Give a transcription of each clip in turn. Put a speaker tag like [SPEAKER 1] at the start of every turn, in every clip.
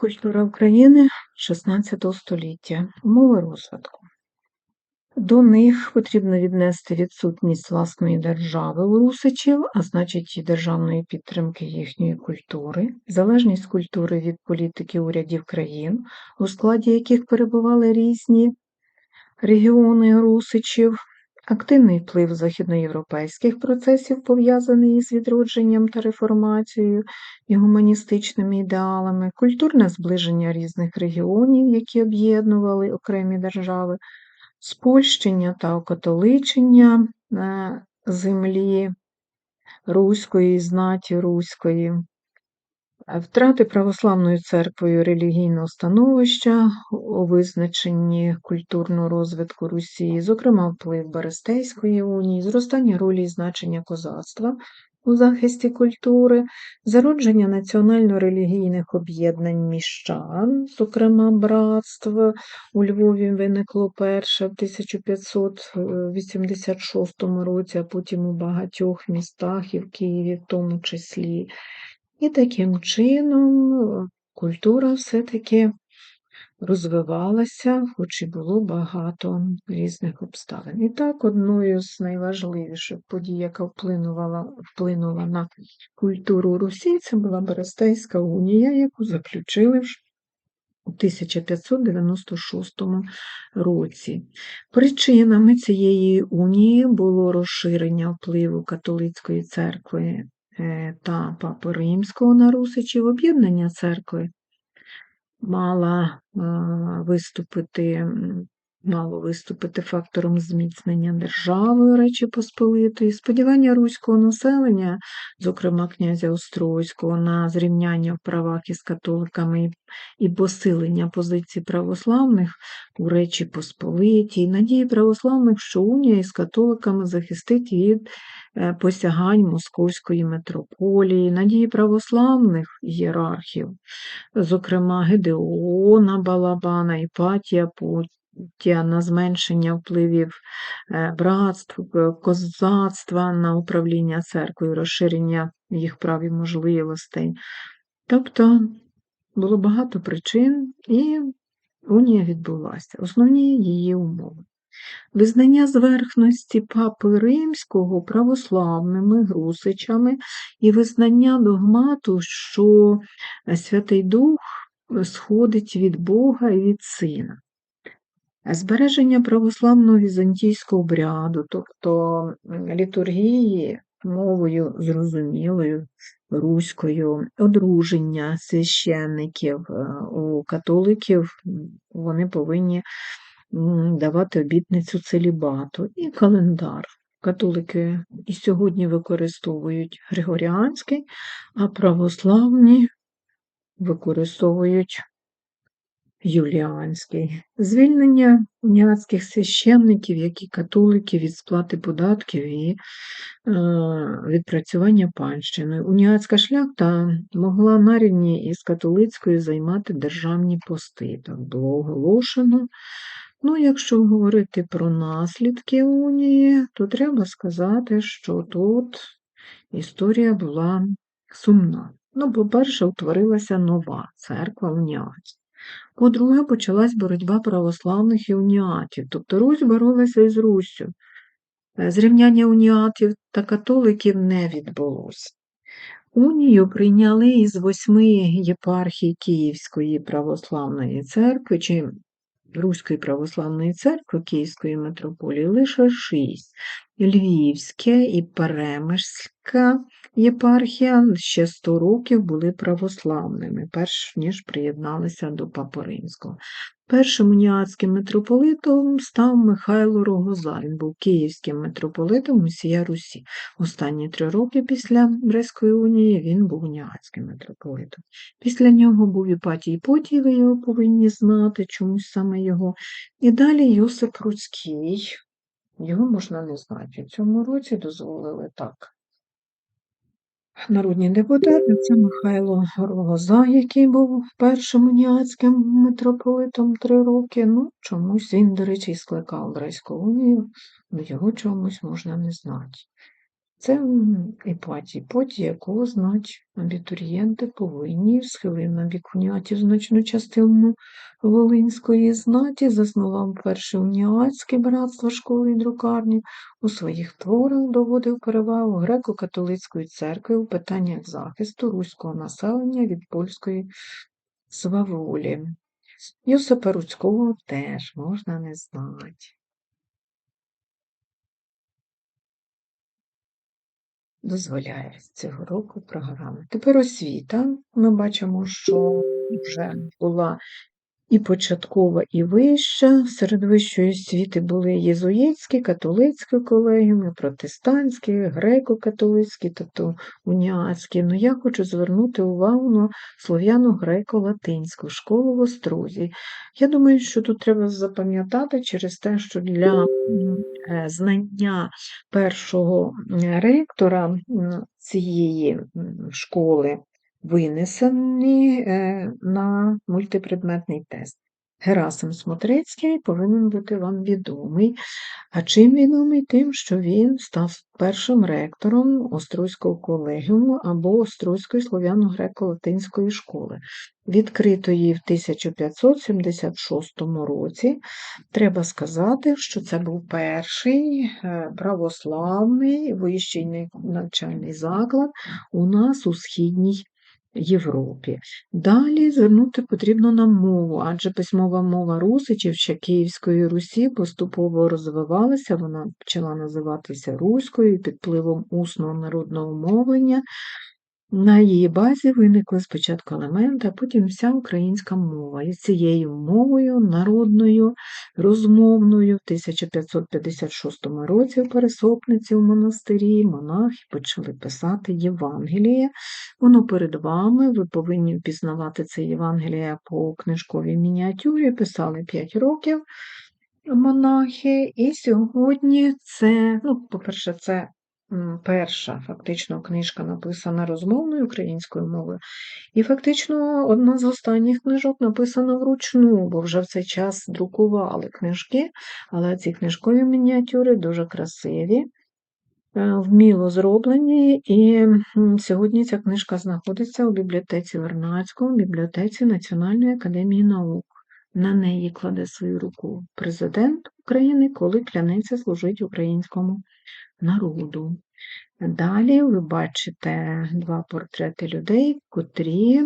[SPEAKER 1] Культура України XVI століття. Умови розвитку. До них потрібно віднести відсутність власної держави у русичів, а значить і державної підтримки їхньої культури, залежність культури від політики урядів країн, у складі яких перебували різні регіони русичів, активний вплив західноєвропейських процесів, пов'язаний із відродженням та реформацією і гуманістичними ідеалами, культурне зближення різних регіонів, які об'єднували окремі держави, спольщення та окатоличення е, землі руської, знаті руської, Втрати православною церквою релігійного становища у визначенні культурного розвитку Русі, зокрема вплив Берестейської унії, зростання ролі і значення козацтва у захисті культури, зародження національно-релігійних об'єднань міщан, зокрема братство у Львові виникло перше в 1586 році, а потім у багатьох містах і в Києві в тому числі. І таким чином культура все-таки розвивалася, хоч і було багато різних обставин. І так, одною з найважливіших подій, яка вплинула вплинула на культуру Русі, це була Берестейська унія, яку заключили у 1596 році. Причинами цієї унії було розширення впливу католицької церкви Е, та Папи Римського на Русичів об'єднання церкви мала виступити мало виступити фактором зміцнення держави Речі Посполитої, сподівання руського населення, зокрема князя Острозького, на зрівняння в правах із католиками і посилення позицій православних у Речі Посполитій, надії православних, що унія із католиками захистить від е, посягань Московської митрополії, надії православних ієрархів, зокрема Гедеона Балабана, Іпатія на зменшення впливів е, братств, е, козацтва на управління церквою, розширення їх прав і можливостей. Тобто було багато причин, і унія відбулася. Основні її умови. Визнання зверхності папи римського православними грусичами і визнання догмату, що Святий Дух сходить від Бога і від Сина. Збереження православного візантійського обряду, тобто літургії мовою зрозумілою, руською, одруження священників, е, у католиків вони повинні давати обітницю целібату і календар. Католики і сьогодні використовують Григоріанський, а православні використовують Юліанський, звільнення уніатських священників, як і католиків від сплати податків і е, відпрацювання панщини. Уніатська шляхта могла на рівні із католицькою займати державні пости. Так було оголошено. Ну, якщо говорити про наслідки унії, то треба сказати, що тут історія була сумна. Ну, по-перше, утворилася нова церква уніатська. По-друге, почалась боротьба православних і уніатів, тобто Русь боролася із Руссю. Е, зрівняння уніатів та католиків не відбулося. Унію прийняли із восьми єпархій Київської православної церкви чи Руської православної церкви Київської митрополії лише шість. Львівське і Перемишська єпархія ще 100 років були православними, перш ніж приєдналися до Папи Римського. Першим уніатським митрополитом став Михайло Рогоза. Він був київським митрополитом усія Русі. Останні три роки після Брестської унії він був уніатським митрополитом. Після нього був Іпатій Потій, ви його повинні знати, чомусь саме його. І далі Йосип Руцький. Його можна не знати. У цьому році дозволили так. Народні депутати це Михайло Рогоза, який був першим уніатським митрополитом три роки. Ну, чомусь він, до речі, скликав Грецьку унію, але його чомусь можна не знати. Це м, Іпатій, поті якого знать абітурієнти повинні, схилив на бік уніатів значну частину Волинської знаті, заснував перше уніатське братство школи і друкарні, у своїх творах доводив перевагу греко-католицької церкви у питаннях захисту руського населення від польської сваволі. Йосипа Руцького теж можна не знати. Дозволяє з цього року програма. Тепер освіта. Ми бачимо, що вже була і початкова, і вища. Серед вищої освіти були єзуїтські, католицькі колегіуми, протестантські, греко-католицькі, тобто уніатські. Ну, я хочу звернути увагу на слов'яно-греко-латинську школу в Острозі. Я думаю, що тут треба запам'ятати через те, що для е, знання першого ректора цієї школи винесені е, на мультипредметний тест. Герасим Смотрицький повинен бути вам відомий. А чим відомий? Тим, що він став першим ректором Острозького колегіуму або Острозької слов'яно-греко-латинської школи, відкритої в 1576 році. Треба сказати, що це був перший е, православний вищий навчальний заклад у нас у східній Європі. Далі звернути потрібно на мову, адже письмова мова Русичів ще Київської Русі поступово розвивалася, вона почала називатися Руською під впливом усного народного мовлення. На її базі виникли спочатку елементи, а потім вся українська мова. І цією мовою, народною, розмовною, в 1556 році в Пересопниці у монастирі монахи почали писати Євангеліє. Воно перед вами, ви повинні впізнавати це Євангеліє по книжковій мініатюрі, писали 5 років монахи. І сьогодні це, ну, по-перше, це перша фактично книжка написана розмовною українською мовою, і фактично одна з останніх книжок написана вручну, бо вже в цей час друкували книжки, але ці книжкові мініатюри дуже красиві. Е, вміло зроблені, і сьогодні ця книжка знаходиться у бібліотеці Вернадського, бібліотеці Національної академії наук. На неї кладе свою руку президент України, коли клянеться служити українському народу. Далі ви бачите два портрети людей, котрі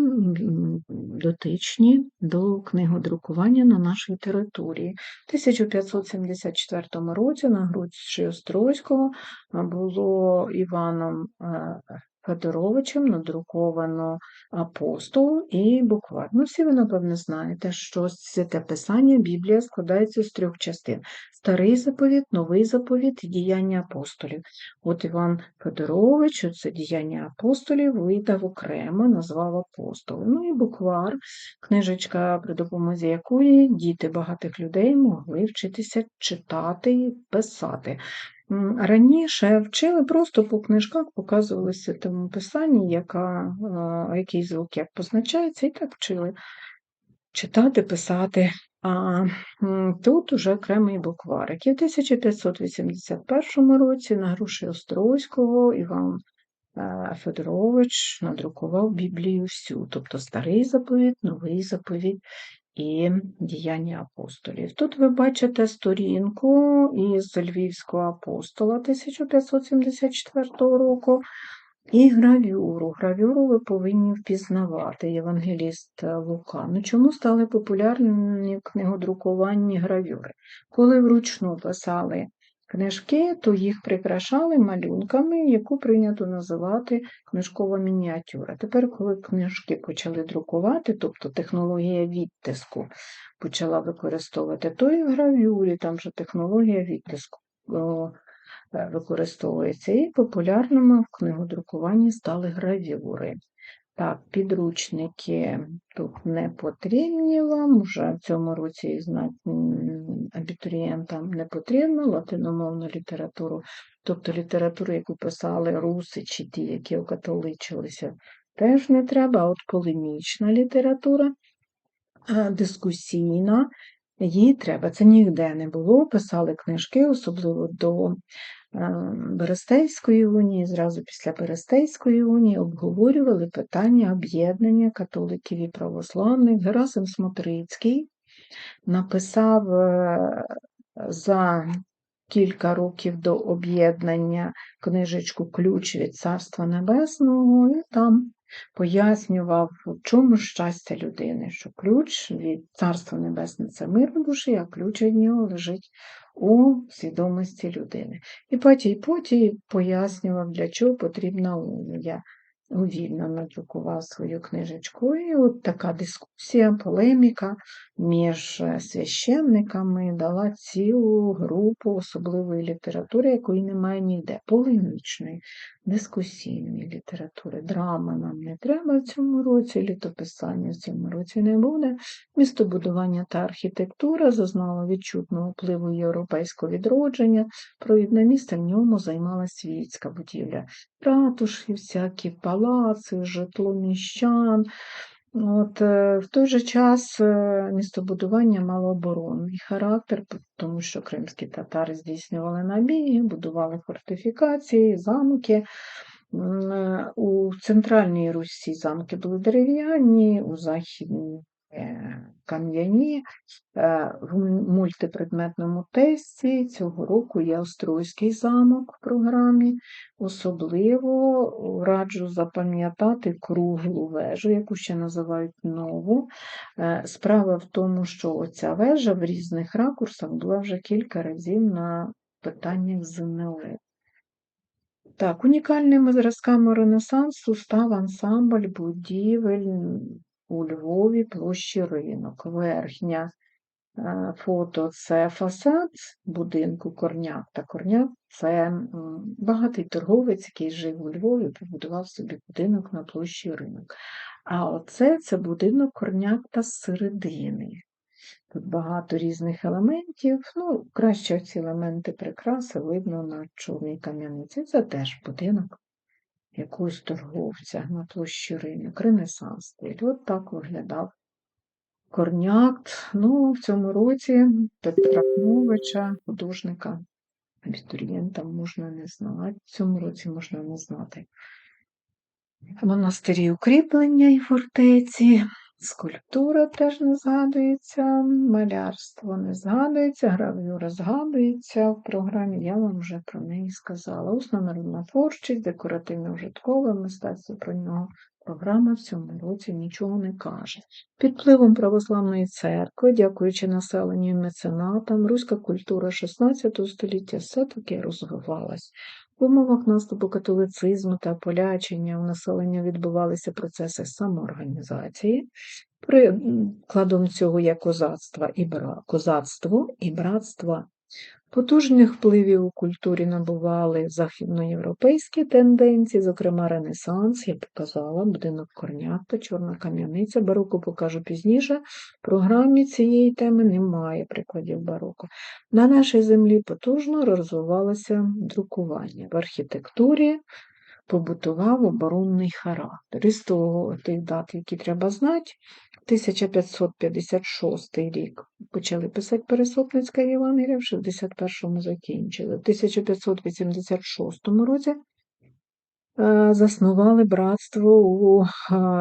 [SPEAKER 1] дотичні до книгодрукування на нашій території. У 1574 році на Грудь Острозького було Іваном е, Федоровичем надруковано апостол і буквар. Ну, всі ви, напевно, знаєте, що святе писання Біблія складається з трьох частин: старий заповіт, новий заповіт і діяння апостолів. От Іван Федорович, це діяння апостолів, видав окремо, назвав апостол. Ну і буквар, книжечка, при допомозі якої діти багатих людей могли вчитися читати і писати. Раніше вчили просто по книжках, показувалися тому писанні, яка, який звук як позначається, і так вчили читати, писати. А тут уже окремий букварик. І в 1581 році на гроші Острозького Іван е, Федорович надрукував Біблію всю, тобто старий заповіт, новий заповіт і діяння апостолів. Тут ви бачите сторінку із Львівського апостола 1574 року. І гравюру. Гравюру ви повинні впізнавати, Євангеліст Лука. Ну Чому стали популярні книгодрукуванні гравюри? Коли вручну писали книжки, то їх прикрашали малюнками, яку прийнято називати книжкова мініатюра. Тепер, коли книжки почали друкувати, тобто технологія відтиску почала використовувати, то і в гравюрі, там же технологія відтиску е, використовується. І популярними в книгодрукуванні стали гравюри. Так, підручники тут не потрібні вам, вже в цьому році знати абітурієнтам не потрібно латиномовну літературу, тобто літературу, яку писали руси чи ті, які окатоличилися, теж не треба, а от полемічна література, дискусійна, її треба. Це ніде не було, писали книжки, особливо до Берестейської унії, зразу після Берестейської унії обговорювали питання об'єднання католиків і православних. Герасим Смотрицький написав е, за кілька років до об'єднання книжечку Ключ від Царства Небесного, і там пояснював, в чому щастя людини, що ключ від Царства Небесне це мир у душі, а ключ від нього лежить у свідомості людини. І потім потім пояснював, для чого потрібна унія вільно надрукував свою книжечку. І от така дискусія, полеміка між е, священниками дала цілу групу особливої літератури, якої немає ніде, полемічної, дискусійної літератури. Драма нам не треба в цьому році, літописання в цьому році не буде. Містобудування та архітектура зазнала відчутного впливу європейського відродження. Провідне місце в ньому займала світська будівля. Ратуші, всякі палаци, житло міщан. От, е, В той же час е, містобудування мало оборонний характер, тому що кримські татари здійснювали набіги, будували фортифікації, замки. Е, у центральній Русі замки були дерев'яні, у західній кам'яні. Е, в мультипредметному тесті цього року є Острозький замок в програмі. Особливо раджу запам'ятати круглу вежу, яку ще називають нову. Е, справа в тому, що оця вежа в різних ракурсах була вже кілька разів на питаннях ЗНО. Так, унікальними зразками Ренесансу став ансамбль будівель у Львові площі ринок. Верхня е, фото це фасад будинку Корняк. Та Корняк це багатий торговець, який жив у Львові, побудував собі будинок на площі ринок. А оце це будинок Корняк та середини. Тут багато різних елементів. Ну, краще ці елементи прикраси видно на чорній кам'яниці. Це теж будинок якогось торговця на площі ринок, Ренесанс стиль. От так виглядав корняк. Ну, в цьому році Петраковича, художника, абітурієнта можна не знати. В цьому році можна не знати. Монастирі укріплення і фортеці. Скульптура теж не згадується, малярство не згадується, гравюра згадується в програмі, я вам вже про неї сказала. Усна народна творчість, декоративно-вжиткове мистецтво про нього. Програма в цьому році нічого не каже. Під впливом православної церкви, дякуючи населенню і меценатам, руська культура XVI століття все-таки розвивалась. В умовах наступу католицизму та полячення у населення відбувалися процеси самоорганізації. Прикладом цього є козацтво і бра... козацтво і братство. Потужних впливів у культурі набували західноєвропейські тенденції, зокрема Ренесанс, я показала, будинок Корняк та Чорна Кам'яниця. Бароко покажу пізніше. В програмі цієї теми немає прикладів бароко. На нашій землі потужно розвивалося друкування в архітектурі, побутував оборонний характер. Із того тих дат, які треба знати, 1556 рік почали писати Пересопницька Євангелія, в 61-му закінчили. В 1586 році е, заснували братство у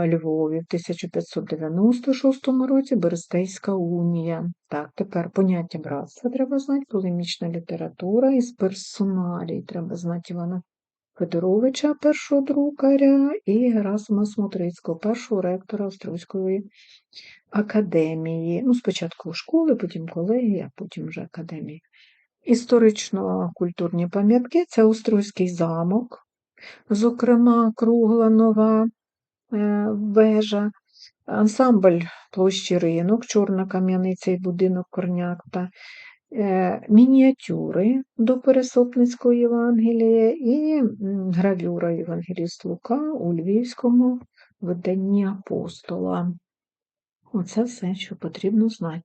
[SPEAKER 1] Львові. В 1596 році Берестейська унія. Так, тепер поняття братства треба знати, полемічна література із персоналій. Треба знати Івана Федоровича, першого друкаря, і Герасима Смотрицького, першого ректора Острозької академії. Ну, спочатку школи, потім колегії, а потім вже академії. Історично-культурні пам'ятки це Острозький замок, зокрема, кругла нова е, вежа, ансамбль площі ринок, чорна кам'яниця і будинок Корняк та мініатюри до Пересопницького Євангелія і гравюра Євангеліст Лука у Львівському виданні апостола. Оце все, що потрібно знати.